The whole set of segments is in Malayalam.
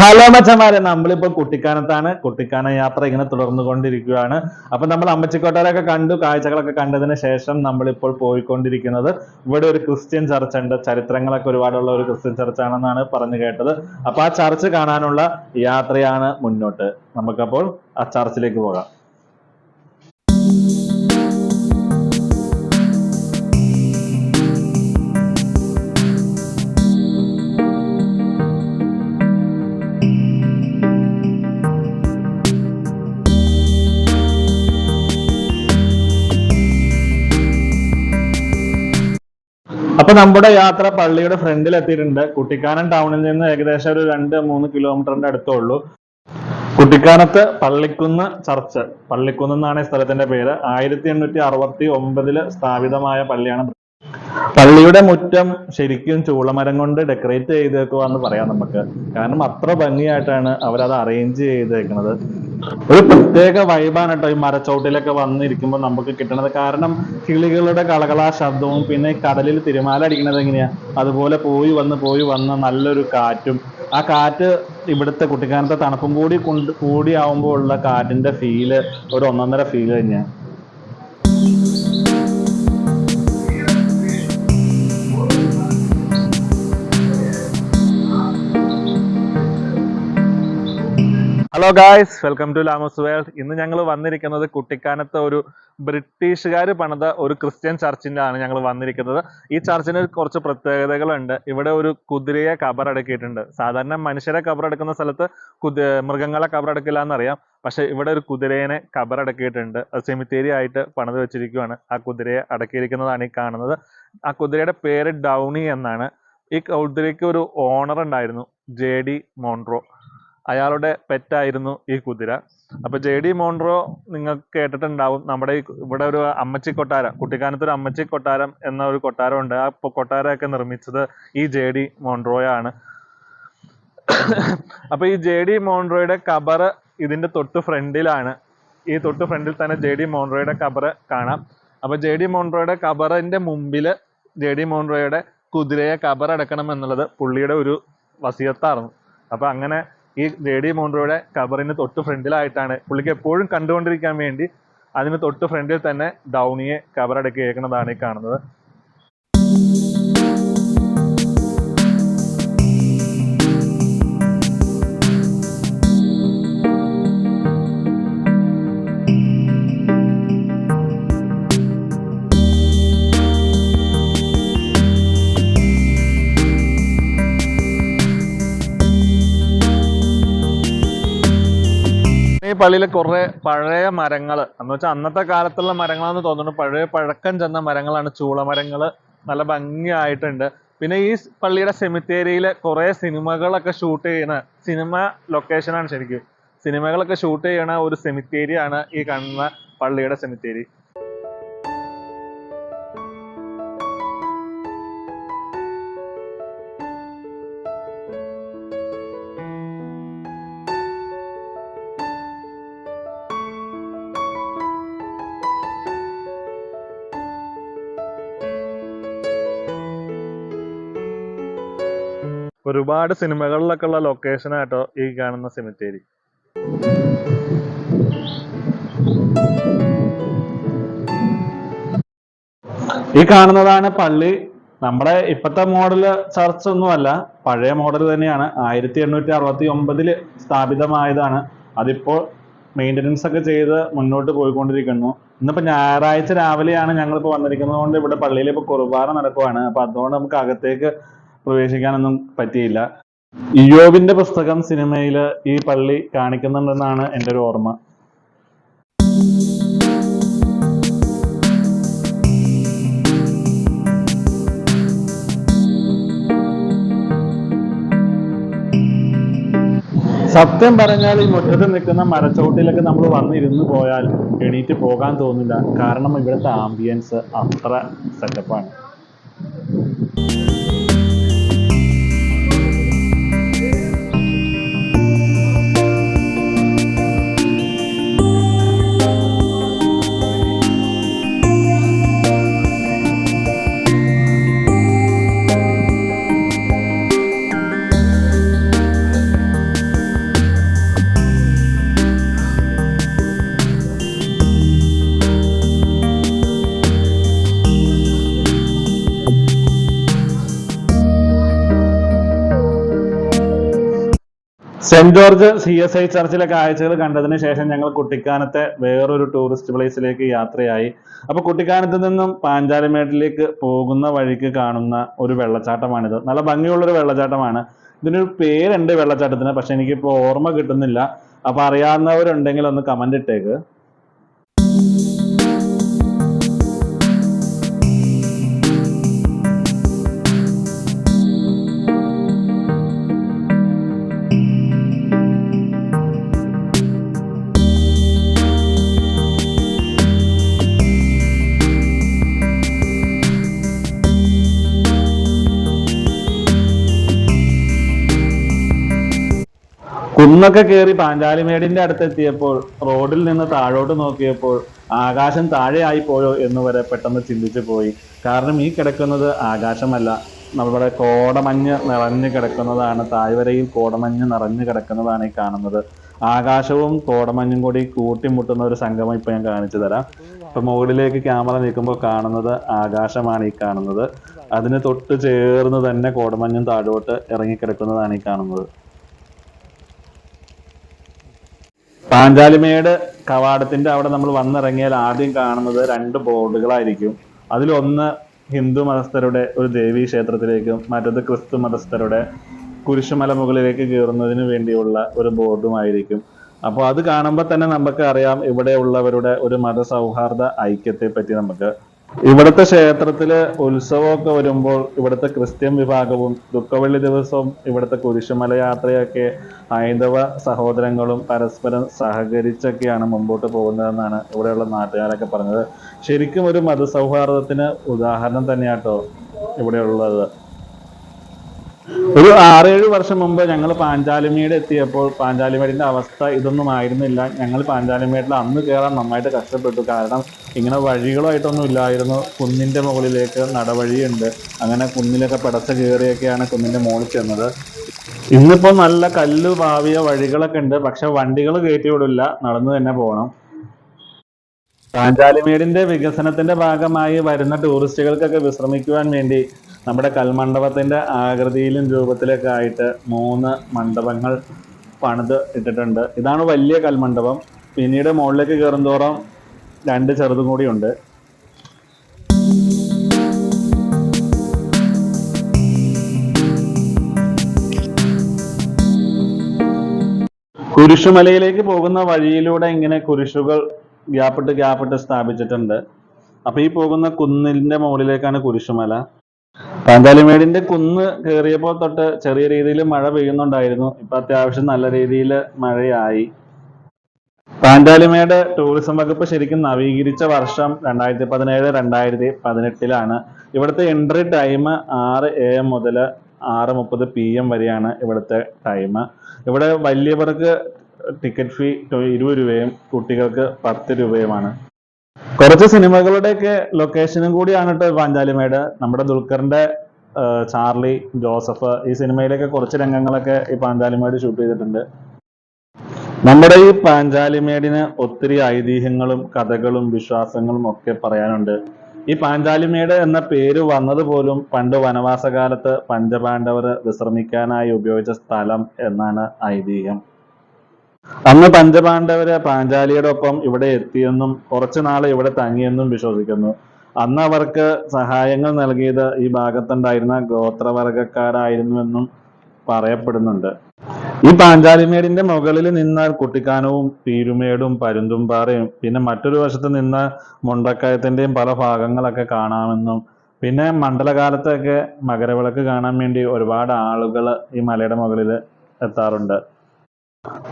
ഹലോ മച്ചന്മാരെ നമ്മളിപ്പോ കുട്ടിക്കാനത്താണ്. കുട്ടിക്കാന യാത്ര ഇങ്ങനെ തുടർന്നു കൊണ്ടിരിക്കുകയാണ് അപ്പൊ നമ്മൾ അമ്മച്ചിക്കോട്ടാരൊക്കെ കണ്ടു കാഴ്ചകളൊക്കെ കണ്ടതിന് ശേഷം നമ്മളിപ്പോൾ പോയിക്കൊണ്ടിരിക്കുന്നത്. ഇവിടെ ഒരു ക്രിസ്ത്യൻ ചർച്ച് ഉണ്ട്. ചരിത്രങ്ങളൊക്കെ ഒരുപാടുള്ള ഒരു ക്രിസ്ത്യൻ ചർച്ച് ആണെന്നാണ് പറഞ്ഞു കേട്ടത്. അപ്പൊ ആ ചർച്ച് കാണാനുള്ള യാത്രയാണ് മുന്നോട്ട്. നമുക്കപ്പോൾ ആ ചർച്ചിലേക്ക് പോകാം. അപ്പൊ നമ്മുടെ യാത്ര പള്ളിയുടെ ഫ്രണ്ടിൽ എത്തിയിട്ടുണ്ട്. കുട്ടിക്കാനം ടൗണിൽ നിന്ന് ഏകദേശം ഒരു രണ്ട് മൂന്ന് കിലോമീറ്ററിന്റെ അടുത്തേ ഉള്ളൂ കുട്ടിക്കാനത്ത് പള്ളിക്കുന്ന് ചർച്ച് പള്ളിക്കുന്ന് എന്നാണ് ഈ സ്ഥലത്തിന്റെ പേര്. ആയിരത്തി എണ്ണൂറ്റി അറുപത്തി ഒമ്പതിൽ സ്ഥാപിതമായ പള്ളിയാണ് പള്ളിയുടെ മുറ്റം ശരിക്കും ചൂളമരം കൊണ്ട് ഡെക്കറേറ്റ് ചെയ്തേക്കുവാന്ന് പറയാം നമുക്ക്. കാരണം അത്ര ഭംഗിയായിട്ടാണ് അവരത് അറേഞ്ച് ചെയ്തേക്കുന്നത്. ഒരു പ്രത്യേക വൈബാണ് കേട്ടോ ഈ മരച്ചോട്ടിലൊക്കെ വന്നിരിക്കുമ്പോൾ നമുക്ക് കിട്ടണത്. കാരണം കിളികളുടെ കളകളാ ശബ്ദവും പിന്നെ കടലിൽ തിരമാല അടിക്കുന്നത് എങ്ങനെയാ? അതുപോലെ പോയി വന്ന് പോയി വന്ന് നല്ലൊരു കാറ്റും. ആ കാറ്റ് ഇവിടുത്തെ കുട്ടിക്കാനത്തെ തണുപ്പും കൂടി കൊണ്ട് കൂടി ആവുമ്പോൾ ഉള്ള കാറ്റിന്റെ ഫീൽ ഒരു ഒന്നൊന്നര ഫീൽ തന്നെയാണ് hello guys welcome to Lamos world ഇന്ന് ഞങ്ങൾ വന്നിരിക്കുന്നത് കുട്ടിക്കാനത്ത് ഒരു ബ്രിട്ടീഷുകാർ പണിത ഒരു ക്രിസ്ത്യൻ ചർച്ചിന്റെ ആണ് ഞങ്ങൾ വന്നിരിക്കുന്നത്. ഈ ചർച്ചിന് കുറച്ച് പ്രത്യേകതകളുണ്ട്. ഇവിടെ ഒരു കുതിരയെ കബറടക്കിയിട്ടുണ്ട്. സാധാരണ മനുഷ്യരെ കബറടക്കുന്ന സ്ഥലത്ത് കുതി മൃഗങ്ങളെ കബറടക്കില്ല എന്നറിയാം പക്ഷേ ഇവിടെ ഒരു കുതിരേനെ കബറടക്കിയിട്ടുണ്ട്. സെമിത്തേരി ആയിട്ട് പണിത് വെച്ചിരിക്കുകയാണ് ആ കുതിരയെ അടക്കിയിരിക്കുന്നതാണ് ഈ കാണുന്നത്. ആ കുതിരയുടെ പേര് ഡൗണി എന്നാണ്. ഈ കുതിരയ്ക്ക് ഒരു ഓണർ ഉണ്ടായിരുന്നു. ജെ ഡി മോൺട്രോ അയാളുടെ പെറ്റായിരുന്നു ഈ കുതിര. അപ്പൊ ജെ ഡി മോൺട്രോ നിങ്ങൾക്ക് കേട്ടിട്ടുണ്ടാവും നമ്മുടെ ഇവിടെ ഒരു അമ്മച്ചി കൊട്ടാരം കുട്ടിക്കാനത്ത് ഒരു അമ്മച്ചി കൊട്ടാരം എന്ന ഒരു കൊട്ടാരം ഉണ്ട് ആ കൊട്ടാരമൊക്കെ നിർമ്മിച്ചത് ഈ ജെ ഡി മോൺട്രോയാണ് അപ്പൊ ഈ ജെ ഡി മോൺട്രോയുടെ കബറ് ഇതിന്റെ തൊട്ട് ഫ്രണ്ടിലാണ്. ഈ തൊട്ട് ഫ്രണ്ടിൽ തന്നെ ജെ ഡി മോൺട്രോയുടെ കബറ് കാണാം. അപ്പൊ ജെ ഡി മോൺട്രോയുടെ കബറിന്റെ മുമ്പിൽ ജെ ഡി മോൺട്രോയുടെ കുതിരയെ കബറടക്കണം എന്നുള്ളത് പുള്ളിയുടെ ഒരു വസിയത്തായിരുന്നു. അപ്പൊ അങ്ങനെ ഈ ജെ ഡി മോൺട്രോയുടെ കബറിന് തൊട്ട് ഫ്രണ്ടിലായിട്ടാണ്. പുള്ളിക്ക് എപ്പോഴും കണ്ടുകൊണ്ടിരിക്കാൻ വേണ്ടി അതിന് തൊട്ട് ഫ്രണ്ടിൽ തന്നെ ഡൗണിയെ കബറടക്കിയേക്കുന്നതാണ് ഈ കാണുന്നത്. ഈ പള്ളിയിലെ കുറെ പഴയ മരങ്ങൾ എന്ന് വെച്ചാൽ അന്നത്തെ കാലത്തുള്ള മരങ്ങളാന്ന് തോന്നുന്നു. പഴയ പഴക്കം ചെന്ന മരങ്ങളാണ്. ചൂളമരങ്ങൾ നല്ല ഭംഗിയായിട്ടുണ്ട്. പിന്നെ ഈ പള്ളിയുടെ സെമിത്തേരിയിൽ കുറെ സിനിമകളൊക്കെ ഷൂട്ട് ചെയ്യുന്ന സിനിമ ലൊക്കേഷനാണ് ശരിക്കും. സിനിമകളൊക്കെ ഷൂട്ട് ചെയ്യണ ഒരു സെമിത്തേരിയാണ് ഈ കാണുന്ന പള്ളിയുടെ സെമിത്തേരി. ഒരുപാട് സിനിമകളിലൊക്കെ ഉള്ള ലൊക്കേഷൻ ആട്ടോ ഈ കാണുന്ന സെമിത്തേരി. ഈ കാണുന്നതാണ് പള്ളി. നമ്മുടെ ഇപ്പത്തെ മോഡൽ ചർച്ച് ഒന്നുമല്ല പഴയ മോഡൽ തന്നെയാണ്. ആയിരത്തി എണ്ണൂറ്റി അറുപത്തി ഒമ്പതിൽ സ്ഥാപിതമായതാണ്. അതിപ്പോൾ മെയിന്റനൻസ് ഒക്കെ ചെയ്ത് മുന്നോട്ട് പോയിക്കൊണ്ടിരിക്കുന്നു. ഇന്നിപ്പോ ഞായറാഴ്ച രാവിലെയാണ് ഞങ്ങളിപ്പോൾ വന്നിരിക്കുന്നത് കൊണ്ട് ഇവിടെ പള്ളിയിൽ ഇപ്പോൾ കുർബാന നടക്കുവാണ്. അപ്പൊ അതുകൊണ്ട് നമുക്ക് അകത്തേക്ക് പ്രവേശിക്കാനൊന്നും പറ്റിയില്ല. ഇയോബിന്റെ പുസ്തകം സിനിമയിൽ ഈ പള്ളി കാണിക്കുന്നുണ്ടെന്നാണ് എന്റെ ഒരു ഓർമ്മ. സത്യം പറഞ്ഞാൽ ഈ മുറ്റത്ത് നിൽക്കുന്ന മരച്ചോട്ടിലൊക്കെ നമ്മൾ വന്നിരുന്ന് പോയാൽ എണീറ്റ് പോകാൻ തോന്നില്ല. കാരണം ഇവിടുത്തെ ആംബിയൻസ് അത്ര സെറ്റപ്പാണ് saint George C S I ചർച്ചിലെ കാഴ്ചകൾ കണ്ടതിന് ശേഷം ഞങ്ങൾ കുട്ടിക്കാനത്തെ വേറൊരു ടൂറിസ്റ്റ് പ്ലേസിലേക്ക് യാത്രയായി. അപ്പൊ കുട്ടിക്കാനത്ത് നിന്നും പാഞ്ചാലിമേട്ടിലേക്ക് പോകുന്ന വഴിക്ക് കാണുന്ന ഒരു വെള്ളച്ചാട്ടമാണിത്. നല്ല ഭംഗിയുള്ള ഒരു വെള്ളച്ചാട്ടമാണ്. ഇതിനൊരു പേരുണ്ട് വെള്ളച്ചാട്ടത്തിന് പക്ഷെ എനിക്കിപ്പോ ഓർമ്മ കിട്ടുന്നില്ല. അപ്പൊ അറിയാവുന്നവരുണ്ടെങ്കിൽ ഒന്ന് കമന്റ് ഇട്ടേക്ക്. കുന്നൊക്കെ കയറി പാഞ്ചാലിമേടിന്റെ അടുത്തെത്തിയപ്പോൾ റോഡിൽ നിന്ന് താഴോട്ട് നോക്കിയപ്പോൾ ആകാശം താഴെയായി പോയോ എന്ന് വരെ പെട്ടെന്ന് ചിന്തിച്ചു പോയി. കാരണം ഈ കിടക്കുന്നത് ആകാശമല്ല. നമ്മുടെ കോടമഞ്ഞ് നിറഞ്ഞു കിടക്കുന്നതാണ് താഴ്വരയിൽ കോടമഞ്ഞ് നിറഞ്ഞു കിടക്കുന്നതാണ് ഈ കാണുന്നത്. ആകാശവും കോടമഞ്ഞും കൂടി കൂട്ടിമുട്ടുന്ന ഒരു സംഗമം ഇപ്പൊ ഞാൻ കാണിച്ചു തരാം. ഇപ്പൊ മുകളിലേക്ക് ക്യാമറ നീക്കുമ്പോൾ കാണുന്നത് ആകാശമാണ് ഈ കാണുന്നത്. അതിന് തൊട്ട് ചേർന്ന് തന്നെ കോടമഞ്ഞും താഴോട്ട് ഇറങ്ങിക്കിടക്കുന്നതാണ് ഈ കാണുന്നത്. പാഞ്ചാലിമേട് കവാടത്തിന്റെ അവിടെ നമ്മൾ വന്നിറങ്ങിയാൽ ആദ്യം കാണുന്നത് രണ്ട് ബോർഡുകളായിരിക്കും. അതിലൊന്ന് ഹിന്ദു മതസ്ഥരുടെ ഒരു ദേവീ ക്ഷേത്രത്തിലേക്കും മറ്റത് ക്രിസ്തു മതസ്ഥരുടെ കുരിശുമല മുകളിലേക്ക് കയറുന്നതിന് വേണ്ടിയുള്ള ഒരു ബോർഡുമായിരിക്കും. അപ്പോൾ അത് കാണുമ്പോൾ തന്നെ നമുക്ക് അറിയാം ഇവിടെ ഉള്ളവരുടെ ഒരു മതസൗഹാർദ്ദ ഐക്യത്തെ പറ്റി നമുക്ക്. ഇവിടുത്തെ ക്ഷേത്രത്തിൽ ഉത്സവമൊക്കെ വരുമ്പോൾ ഇവിടുത്തെ ക്രിസ്ത്യൻ വിഭാഗവും ദുഃഖവെള്ളി ദിവസവും ഇവിടുത്തെ കുരിശുമല യാത്രയൊക്കെ ഹൈന്ദവ സഹോദരങ്ങളും പരസ്പരം സഹകരിച്ചൊക്കെയാണ് മുമ്പോട്ട് പോകുന്നതെന്നാണ് ഇവിടെയുള്ള നാട്ടുകാരൊക്കെ പറഞ്ഞത്. ശരിക്കും ഒരു മതസൗഹാർദ്ദത്തിന് ഉദാഹരണം തന്നെയാട്ടോ ഇവിടെയുള്ളത്. ഒരു ആറേഴ് വർഷം മുമ്പ് ഞങ്ങൾ പാഞ്ചാലിമേട് എത്തിയപ്പോൾ പാഞ്ചാലിമേടിന്റെ അവസ്ഥ ഇതൊന്നും ആയിരുന്നില്ല ഞങ്ങൾ പാഞ്ചാലിമേട്ടിൽ അന്ന് കയറാൻ നന്നായിട്ട് കഷ്ടപ്പെട്ടു. കാരണം ഇങ്ങനെ വഴികളായിട്ടൊന്നും ഇല്ലായിരുന്നു. കുന്നിന്റെ മുകളിലേക്ക് നടവഴിയുണ്ട്. അങ്ങനെ കുന്നിലൊക്കെ പടച്ച കയറിയൊക്കെയാണ് കുന്നിന്റെ മുകളിൽ ചെന്നത്. ഇന്നിപ്പോ നല്ല കല്ല് പാവിയ വഴികളൊക്കെ ഉണ്ട്. പക്ഷെ വണ്ടികൾ കയറ്റി വിടില്ല. നടന്നു തന്നെ പോകണം പാഞ്ചാലിമേടിന്റെ വികസനത്തിന്റെ ഭാഗമായി വരുന്ന ടൂറിസ്റ്റുകൾക്കൊക്കെ വിശ്രമിക്കുവാൻ വേണ്ടി നമ്മുടെ കൽമണ്ഡപത്തിന്റെ ആകൃതിയിലും രൂപത്തിലൊക്കെ ആയിട്ട് മൂന്ന് മണ്ഡപങ്ങൾ പണിത് ഇട്ടിട്ടുണ്ട്. ഇതാണ് വലിയ കൽമണ്ഡപം. പിന്നീട് മുകളിലേക്ക് കയറുന്തോറും രണ്ട് ചെറുതും കൂടിയുണ്ട് കുരിശുമലയിലേക്ക് പോകുന്ന വഴിയിലൂടെ ഇങ്ങനെ കുരിശുകൾ ഗ്യാപ്പിട്ട് ഗ്യാപ്പിട്ട് സ്ഥാപിച്ചിട്ടുണ്ട്. അപ്പൊ ഈ പോകുന്ന കുന്നിന്റെ മുകളിലേക്കാണ് കുരിശുമല. പാഞ്ചാലിമേടിന്റെ കുന്ന് കയറിയപ്പോൾ തൊട്ട് ചെറിയ രീതിയിൽ മഴ പെയ്യുന്നുണ്ടായിരുന്നു. ഇപ്പൊ അത്യാവശ്യം നല്ല രീതിയിൽ മഴയായി. പാഞ്ചാലിമേട് ടൂറിസം വകുപ്പ് ശരിക്കും നവീകരിച്ച വർഷം രണ്ടായിരത്തി പതിനേഴ് രണ്ടായിരത്തി പതിനെട്ടിലാണ് ഇവിടുത്തെ എൻട്രി ടൈം ആറ് എ എം മുതൽ ആറ് മുപ്പത് പി എം വരെയാണ് ഇവിടുത്തെ ടൈം ഇവിടെ വലിയവർക്ക് ടിക്കറ്റ് ഫീ ഇരുപത് രൂപയും കുട്ടികൾക്ക് പത്ത് രൂപയുമാണ്. കുറച്ച് സിനിമകളുടെയൊക്കെ ലൊക്കേഷനും കൂടിയാണ് കേട്ടോ പാഞ്ചാലിമേട്. നമ്മുടെ ദുൽഖറിന്റെ ചാർലി ജോസഫ് ഈ സിനിമയിലൊക്കെ കുറച്ച് രംഗങ്ങളൊക്കെ ഈ പാഞ്ചാലിമേട് ഷൂട്ട് ചെയ്തിട്ടുണ്ട്. നമ്മുടെ ഈ പാഞ്ചാലിമേടിന് ഒത്തിരി ഐതിഹ്യങ്ങളും കഥകളും വിശ്വാസങ്ങളും ഒക്കെ പറയാനുണ്ട്. ഈ പാഞ്ചാലിമേട് എന്ന പേര് വന്നത് പോലും പണ്ട് വനവാസകാലത്ത് പഞ്ചപാണ്ഡവർ വിശ്രമിക്കാനായി ഉപയോഗിച്ച സ്ഥലം എന്നാണ് ഐതിഹ്യം. അന്ന് പഞ്ചപാണ്ഡവര് പാഞ്ചാലിയുടെ ഒപ്പം ഇവിടെ എത്തിയെന്നും കുറച്ചു നാൾ ഇവിടെ തങ്ങിയെന്നും വിശ്വസിക്കുന്നു. അന്ന് അവർക്ക് സഹായങ്ങൾ നൽകിയത് ഈ ഭാഗത്തുണ്ടായിരുന്ന ഗോത്രവർഗക്കാരായിരുന്നുവെന്നും പറയപ്പെടുന്നുണ്ട്. ഈ പാഞ്ചാലിമേടിന്റെ മുകളിൽ നിന്നാൽ കുട്ടിക്കാനവും പീരുമേടും പരുന്തുംപാറയും പിന്നെ മറ്റൊരു വശത്ത് നിന്ന് മുണ്ടക്കയത്തിന്റെയും പല ഭാഗങ്ങളൊക്കെ കാണാമെന്നും പിന്നെ മണ്ഡലകാലത്തൊക്കെ മകരവിളക്ക് കാണാൻ വേണ്ടി ഒരുപാട് ആളുകൾ ഈ മലയുടെ മുകളിൽ എത്താറുണ്ട്.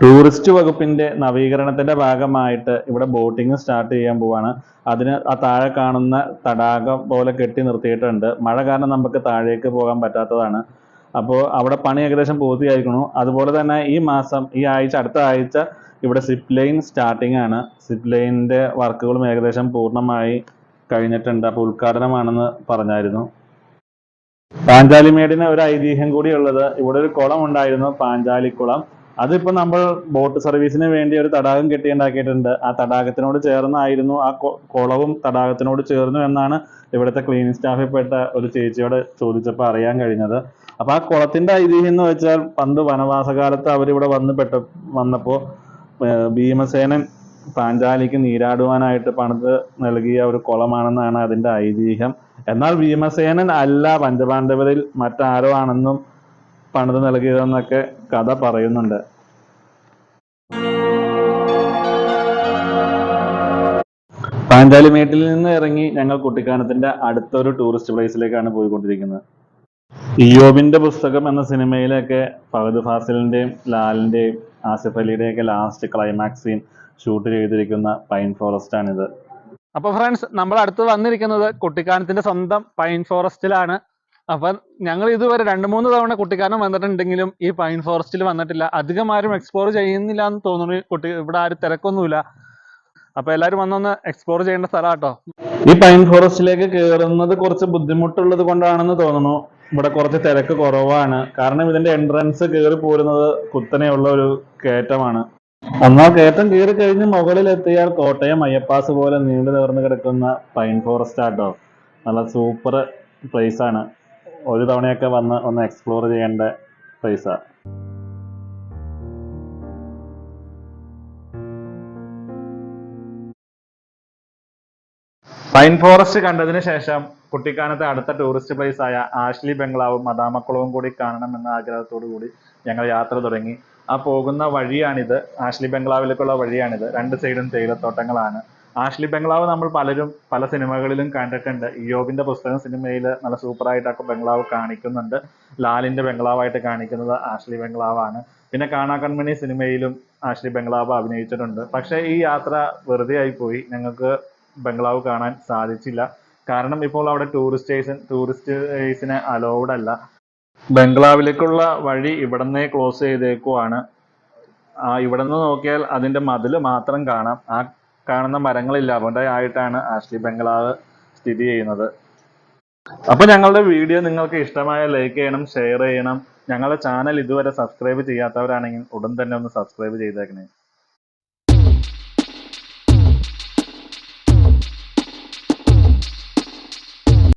ടൂറിസ്റ്റ് വകുപ്പിന്റെ നവീകരണത്തിന്റെ ഭാഗമായിട്ട് ഇവിടെ ബോട്ടിംഗ് സ്റ്റാർട്ട് ചെയ്യാൻ പോവാണ്. അതിന് ആ താഴെ കാണുന്ന തടാകം പോലെ കെട്ടി നിർത്തിയിട്ടുണ്ട്. മഴ കാരണം നമുക്ക് താഴേക്ക് പോകാൻ പറ്റാത്തതാണ്. അപ്പോൾ അവിടെ പണി ഏകദേശം പൂർത്തിയായിരിക്കണു അതുപോലെ തന്നെ ഈ മാസം ഈ ആഴ്ച അടുത്ത ആഴ്ച ഇവിടെ സിപ്പ് ലൈൻ സ്റ്റാർട്ടിംഗ് ആണ്. സിപ്പ് ലൈനിന്റെ വർക്കുകളും ഏകദേശം പൂർണമായി കഴിഞ്ഞിട്ടുണ്ട്. അപ്പോൾ ഉദ്ഘാടനമാണെന്ന് പറഞ്ഞായിരുന്നു. പാഞ്ചാലിമേടിന് ഒരു ഐതിഹ്യം കൂടിയുള്ളത് ഇവിടെ ഒരു കുളം ഉണ്ടായിരുന്നു പാഞ്ചാലിക്കുളം. അതിപ്പോ നമ്മൾ ബോട്ട് സർവീസിന് വേണ്ടി ഒരു തടാകം കെട്ടിയുണ്ടാക്കിയിട്ടുണ്ട്. ആ തടാകത്തിനോട് ചേർന്നായിരുന്നു ആ കുളവും തടാകത്തിനോട് ചേർന്നു എന്നാണ് ഇവിടുത്തെ ക്ലീനിങ് സ്റ്റാഫിൽ പെട്ട ഒരു ചേച്ചിയോട് ചോദിച്ചപ്പോൾ അറിയാൻ കഴിഞ്ഞത്. അപ്പൊ ആ കുളത്തിന്റെ ഐതിഹ്യം എന്ന് വെച്ചാൽ പണ്ട് വനവാസകാലത്ത് അവരിവിടെ വന്ന് പെട്ട വന്നപ്പോ ഭീമസേനൻ പാഞ്ചാലിക്ക് നീരാടുവാനായിട്ട് പണിത് നൽകിയ ഒരു കുളമാണെന്നാണ് അതിന്റെ ഐതിഹ്യം. എന്നാൽ ഭീമസേനൻ അല്ല പഞ്ചപാണ്ഡവരിൽ മറ്റാരോ ആണെന്നും പണിത് നൽകിയതെന്നൊക്കെ കഥ പറയുന്നുണ്ട്. പാഞ്ചാലിമേട്ടിൽ നിന്ന് ഇറങ്ങി ഞങ്ങൾ കുട്ടിക്കാനത്തിന്റെ അടുത്തൊരു ടൂറിസ്റ്റ് പ്ലേസിലേക്കാണ് പോയിക്കൊണ്ടിരിക്കുന്നത്. ഇയോബിന്റെ പുസ്തകം എന്ന സിനിമയിലൊക്കെ ഫഹദ് ഫാസിലിന്റെയും ലാലിന്റെയും ആസിഫ് അലിയുടെയൊക്കെ ലാസ്റ്റ് ക്ലൈമാക്സ് സീൻ ഷൂട്ട് ചെയ്തിരിക്കുന്ന പൈൻ ഫോറസ്റ്റ് ആണിത്. അപ്പൊ ഫ്രണ്ട്സ് നമ്മൾ അടുത്ത് വന്നിരിക്കുന്നത് കുട്ടിക്കാനത്തിന്റെ സ്വന്തം പൈൻ ഫോറസ്റ്റിലാണ് അപ്പൊ ഞങ്ങൾ ഇതുവരെ രണ്ട് മൂന്ന് തവണ കുട്ടിക്കാനം വന്നിട്ടുണ്ടെങ്കിലും ഈ പൈൻ ഫോറസ്റ്റിൽ വന്നിട്ടില്ല. അധികം ആരും എക്സ്പ്ലോർ ചെയ്യുന്നില്ല എന്ന് തോന്നുന്നു. കുട്ടി ഇവിടെ ആരും തിരക്കൊന്നുമില്ല. അപ്പൊ എല്ലാരും വന്നൊന്ന് എക്സ്പ്ലോർ ചെയ്യേണ്ട സ്ഥലം കേട്ടോ ഈ പൈൻ ഫോറസ്റ്റിലേക്ക് കയറുന്നത് കുറച്ച് ബുദ്ധിമുട്ടുള്ളത് കൊണ്ടാണെന്ന് തോന്നുന്നു. ഇവിടെ കുറച്ച് തിരക്ക് കുറവാണ്. കാരണം ഇതിന്റെ എൻട്രൻസ് കയറി പോരുന്നത് കുത്തനെയുള്ള ഒരു കയറ്റമാണ്. എന്നാൽ കയറ്റം കയറി കഴിഞ്ഞ് മുകളിൽ എത്തിയാൽ കോട്ടയം അയ്യപ്പാസ് പോലെ നീണ്ടു നിവർന്ന് കിടക്കുന്ന പൈൻ ഫോറസ്റ്റ് ആട്ടോ. നല്ല സൂപ്പർ പ്ലേസ് ആണ്. ഒരു തവണയൊക്കെ വന്ന് ഒന്ന് എക്സ്പ്ലോർ ചെയ്യേണ്ട പ്ലേസാണ് പൈൻ ഫോറസ്റ്റ് കണ്ടതിന് ശേഷം കുട്ടിക്കാനത്തെ അടുത്ത ടൂറിസ്റ്റ് പ്ലേസ് ആയ ആഷ്ലി ബംഗ്ലാവും മദാമക്കുളവും കൂടി കാണണം എന്ന ആഗ്രഹത്തോടു കൂടി ഞങ്ങൾ യാത്ര തുടങ്ങി. ആ പോകുന്ന വഴിയാണിത്. ആഷ്ലി ബംഗ്ലാവിലേക്കുള്ള വഴിയാണിത്. രണ്ട് സൈഡും തേയിലത്തോട്ടങ്ങളാണ്. ആഷ്ലി ബംഗ്ലാവ് നമ്മൾ പലരും പല സിനിമകളിലും കണ്ടിട്ടുണ്ട്. ഇയോബിന്റെ പുസ്തകം സിനിമയിൽ നല്ല സൂപ്പറായിട്ടൊക്കെ ബംഗ്ലാവ് കാണിക്കുന്നുണ്ട്. ലാലിന്റെ ബംഗ്ലാവായിട്ട് കാണിക്കുന്നത് ആഷ്ലി ബംഗ്ലാവാണ്. പിന്നെ കാണാ കൺമണി സിനിമയിലും ആഷ്ലി ബംഗ്ലാവ് അഭിനയിച്ചിട്ടുണ്ട്. പക്ഷേ ഈ യാത്ര വെറുതെ ആയിപ്പോയി. പോയി ഞങ്ങൾക്ക് ബംഗ്ലാവ് കാണാൻ സാധിച്ചില്ല. കാരണം ഇപ്പോൾ അവിടെ ടൂറിസ്റ്റേഴ്സ് ടൂറിസ്റ്റേഴ്സിന് അലോവ്ഡ് അല്ല. ബംഗ്ലാവിലേക്കുള്ള വഴി ഇവിടുന്നേ ക്ലോസ് ചെയ്തേക്കുവാണ്. ആ നിന്ന് നോക്കിയാൽ അതിന്റെ മതിൽ മാത്രം കാണാം. ആ കാണുന്ന മരങ്ങളില്ല. ആയിട്ടാണ് ആഷ്ലി ബംഗ്ലാവ് സ്ഥിതി ചെയ്യുന്നത്. അപ്പൊ ഞങ്ങളുടെ വീഡിയോ നിങ്ങൾക്ക് ഇഷ്ടമായ ലൈക്ക് ചെയ്യണം ഷെയർ ചെയ്യണം. ഞങ്ങളുടെ ചാനൽ ഇതുവരെ സബ്സ്ക്രൈബ് ചെയ്യാത്തവരാണെങ്കിൽ ഉടൻ തന്നെ ഒന്ന് സബ്സ്ക്രൈബ് ചെയ്തേക്കണേ.